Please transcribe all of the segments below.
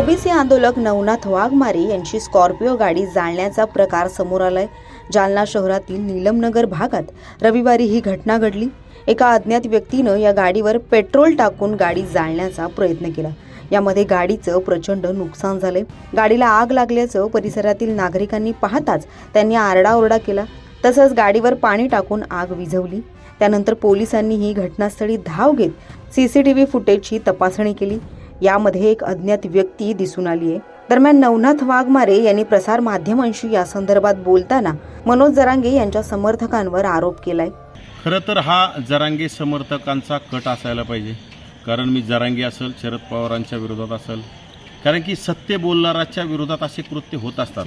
OBC आंदोलक नवनाथ वाघमारे यांची Scorpio गाडी जाळण्याचा प्रकार समोर आलाय. जालना शहरातील नीलमनगर भागात रविवारी ही घटना घडली. एका अज्ञात व्यक्तीनं या गाडीवर पेट्रोल टाकून गाडी जाळण्याचा प्रयत्न केला. यामध्ये गाडीचं प्रचंड नुकसान झालंय. गाडीला आग लागल्याचं परिसरातील नागरिकांनी पाहताच त्यांनी आरडाओरडा केला. तसंच गाडीवर पाणी टाकून आग विझवली. त्यानंतर पोलिसांनी ही घटनास्थळी धाव घेत सीसीटीव्ही फुटेजची तपासणी केली. यामध्ये एक अज्ञात व्यक्ती दिसून आली आहे. दरम्यान नवनाथ वाघमारे यांनी प्रसार माध्यमांशी या संदर्भात बोलताना मनोज जरांगे यांच्या समर्थकांवर आरोप केलाय. खरं तर हा जरांगे समर्थकांचा कट असायला पाहिजे. कारण मी जरांगे असेल शरद पवारांच्या विरोधात असेल. कारण की सत्य बोलणाराच्या विरोधात असे कृत्य होत असतात.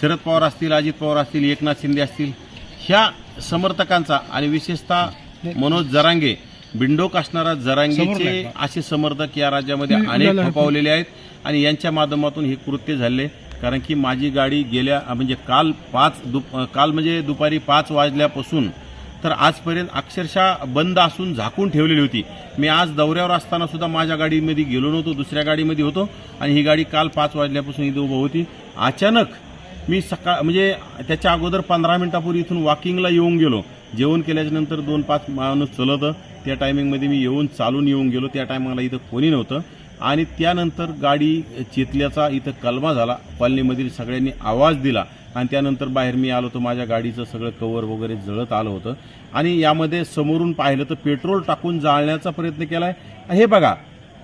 शरद पवार असतील अजित पवार असतील एकनाथ शिंदे असतील ह्या समर्थकांचा आणि विशेषतः मनोज जरांगे बिंडोक असणारा जरांगेचे असे समर्थक या राज्यामध्ये अनेक खपावलेले आहेत आणि यांच्या माध्यमातून हे कृत्य झाले. कारण की माझी गाडी गेल्या म्हणजे काल पाच दुप काल म्हणजे दुपारी पाच वाजल्यापासून तर आजपर्यंत अक्षरशः बंद असून झाकून ठेवलेली होती. मी आज दौऱ्यावर असताना सुद्धा माझ्या गाडीमध्ये गेलो नव्हतो दुसऱ्या गाडीमध्ये होतो आणि ही गाडी काल पाच वाजल्यापासून इथं उभं होती. अचानक मी सकाळ म्हणजे त्याच्या अगोदर पंधरा मिनिटापूर्वी इथून वॉकिंगला येऊन गेलो. जेवण केल्याच्यानंतर दोन पाच माणूस चलत त्या टायमिंगमध्ये मी येऊन चालून येऊन गेलो. त्या टायमाला इथं कोणी नव्हतं. आणि त्यानंतर गाडी चेतल्याचा इथं कलमा झाला. कॉलनीमधील सगळ्यांनी आवाज दिला. आणि त्यानंतर बाहेर मी आलो तर माझ्या गाडीचं सगळं कवर वगैरे जळत आलं होतं. आणि यामध्ये समोरून पाहिलं तर पेट्रोल टाकून जाळण्याचा प्रयत्न केला आहे हे बघा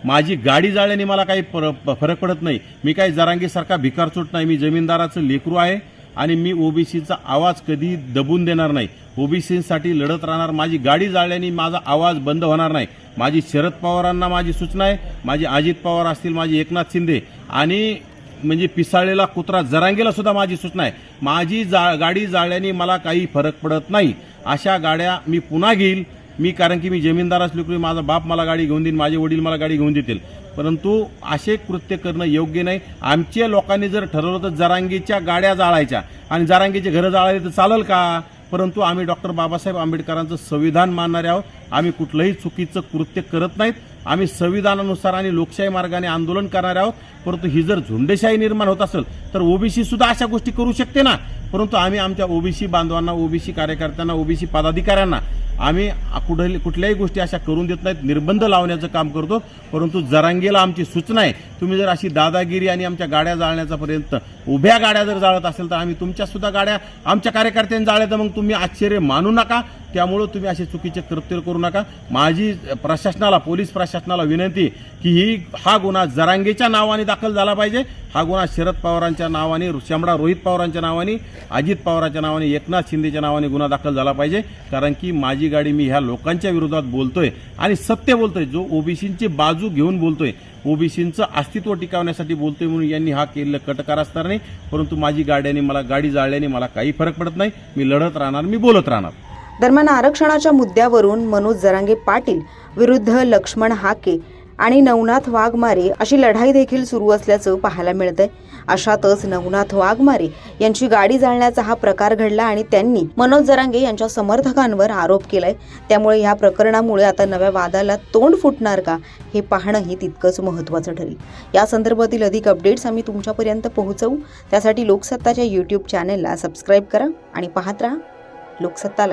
माझी गाडी जाळल्याने मला काही पर फरक पडत नाही. मी काही जरांगीसारखा भिकारचोट नाही. मी जमीनदाराचं लेकरू आहे. आणि मी ओबीसीचा आवाज कधी दबून देणार नाही. ओबीसीसाठी लढत राहणार माझी गाडी जाळल्याने माझा आवाज बंद होणार नाही. माझी शरद पवारांना माझी सूचना आहे. माझे अजित पवार असतील माझे एकनाथ शिंदे आणि म्हणजे पिसाळलेला कुत्रा जरांगेला सुद्धा माझी सूचना आहे. माझी जा गाडी जाळल्याने मला काही फरक पडत नाही. अशा गाड्या मी पुन्हा घेईल. मी कारण की मी जमीनदार असलो की माझा बाप मला गाडी घेऊन देईल माझे वडील मला गाडी घेऊन देतील. परंतु असे कृत्य करणं योग्य नाही. आमच्या लोकांनी जर ठरवलं तर जरांगीच्या गाड्या जाळायच्या. आणि जरांगीचे घरं जाळायची तर चालेल का? परंतु आम्ही डॉक्टर बाबासाहेब आंबेडकरांचं संविधान मानणारे आहोत. आम्ही कुठलंही चुकीचं कृत्य करत नाहीत. आम्ही संविधानानुसार आणि लोकशाही मार्गाने आंदोलन करणारे आहोत. परंतु ही जर झुंडेशाही निर्माण होत असेल तर ओबीसी सुद्धा अशा गोष्टी करू शकते ना? परंतु आम्ही आमच्या ओबीसी बांधवांना ओबीसी कार्यकर्त्यांना ओबीसी पदाधिकाऱ्यांना आम्ही कुठे कुठल्याही गोष्टी अशा करून देत नाहीत. निर्बंध लावण्याचं काम करतो. परंतु जरांगेला आमची सूचना आहे. तुम्ही जर अशी दादागिरी आणि आमच्या गाड्या जाळण्याचा पर्यंत उभ्या गाड्या जर जाळत असेल तर आम्ही तुमच्यासुद्धा गाड्या आमच्या कार्यकर्त्यांनी जाळल्या तर मग तुम्ही आश्चर्य मानू नका. त्यामुळं तुम्ही असे चुकीचे कृत्य करू नका. माझी प्रशासनाला पोलीस प्रशासनाला विनंती की ही हा गुन्हा जरांगेच्या नावाने दाखल झाला पाहिजे. हा गुन्हा शरद पवारांच्या नावाने शमडा रोहित पवारांच्या नावाने अजित पवारांच्या नावाने एकनाथ शिंदेच्या नावाने गुन्हा दाखल झाला पाहिजे. कारण की माझी गाडी मी ह्या लोकांच्या विरोधात बोलतोय आणि सत्य बोलतोय. जो ओबीसींची बाजू घेऊन बोलतोय ओबीसींचं अस्तित्व टिकवण्यासाठी बोलतोय म्हणून यांनी हा केलेलं कटकार असणार नाही. परंतु माझी गाड्याने मला गाडी जाळल्याने मला काही फरक पडत नाही. मी लढत राहणार मी बोलत राहणार. दरम्यान आरक्षणाच्या मुद्द्यावरून मनोज जरांगे पाटील विरुद्ध लक्ष्मण हाके आणि नवनाथ वाघमारे अशी लढाई देखील सुरू असल्याचं पाहायला मिळतंय. अशातच नवनाथ वाघमारे यांची गाडी जाळण्याचा हा प्रकार घडला आणि त्यांनी मनोज जरांगे यांच्या समर्थकांवर आरोप केलाय. त्यामुळे या प्रकरणामुळे आता नव्या वादाला तोंड फुटणार का हे पाहणंही तितकंच महत्त्वाचं ठरेल. या संदर्भातील अधिक अपडेट्स आम्ही तुमच्यापर्यंत पोहोचवू. त्यासाठी लोकसत्ताच्या यूट्यूब चॅनेलला सबस्क्राईब करा आणि पाहत राहा. लोकसत्ता